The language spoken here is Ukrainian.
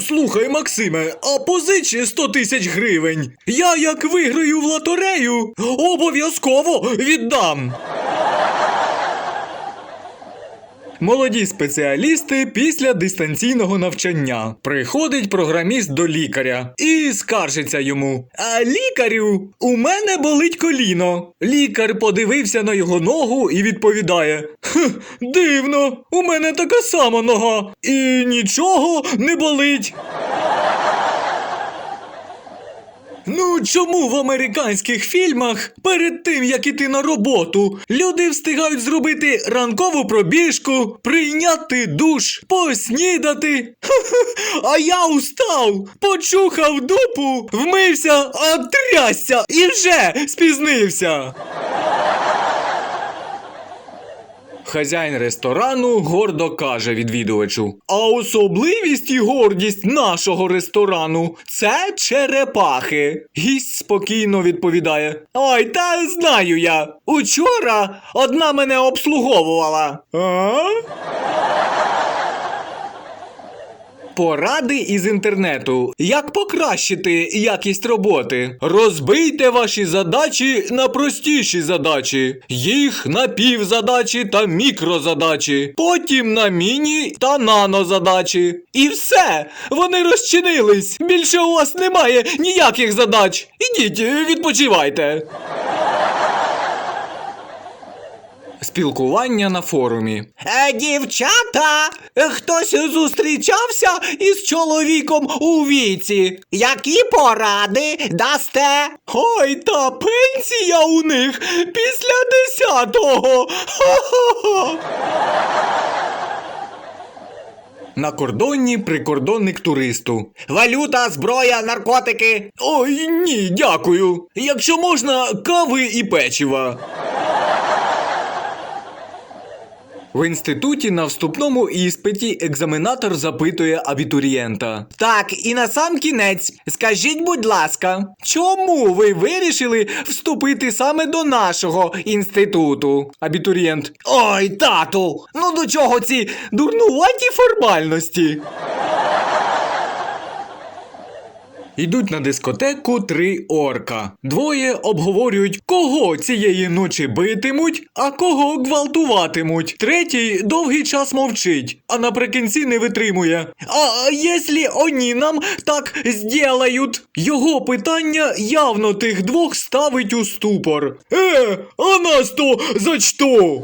Слухай, Максиме, а позичи 100 тисяч гривень. Я як виграю в лотерею, обов'язково віддам. Молоді спеціалісти після дистанційного навчання. Приходить програміст до лікаря і скаржиться йому: А лікарю, у мене болить коліно. Лікар подивився на його ногу і відповідає: Хм, дивно, у мене така сама нога, і нічого не болить. Ну чому в американських фільмах перед тим як іти на роботу люди встигають зробити ранкову пробіжку, прийняти душ, поснідати? А я устав, почухав дупу, вмився, а трясся і вже спізнився. Хазяїн ресторану гордо каже відвідувачу: А особливість і гордість нашого ресторану це черепахи. Гість спокійно відповідає: Ой, та знаю я. Учора одна мене обслуговувала. А? Поради із інтернету. Як покращити якість роботи? Розбийте ваші задачі на простіші задачі, їх на півзадачі та мікрозадачі, потім на міні та нанозадачі. І все! Вони розчинились. Більше у вас немає ніяких задач. Ідіть, відпочивайте. Спілкування на форумі. Е, дівчата, хтось зустрічався із чоловіком у віці. Які поради дасте? Ой, та пенсія у них після десятого. Ха-ха-ха. На кордоні прикордонник туристу. Валюта, зброя, наркотики. Ой, ні, дякую. Якщо можна, кави і печива. В інституті на вступному іспиті екзаменатор запитує абітурієнта. Так, і на сам кінець, скажіть, будь ласка, чому ви вирішили вступити саме до нашого інституту? Абітурієнт. Ой, тату, ну до чого ці дурнуваті формальності? Йдуть на дискотеку три орка. Двоє обговорюють, кого цієї ночі битимуть, а кого гвалтуватимуть. Третій довгий час мовчить, а наприкінці не витримує. А якщо вони нам так зділають? Його питання явно тих двох ставить у ступор. Е, а нас то за що?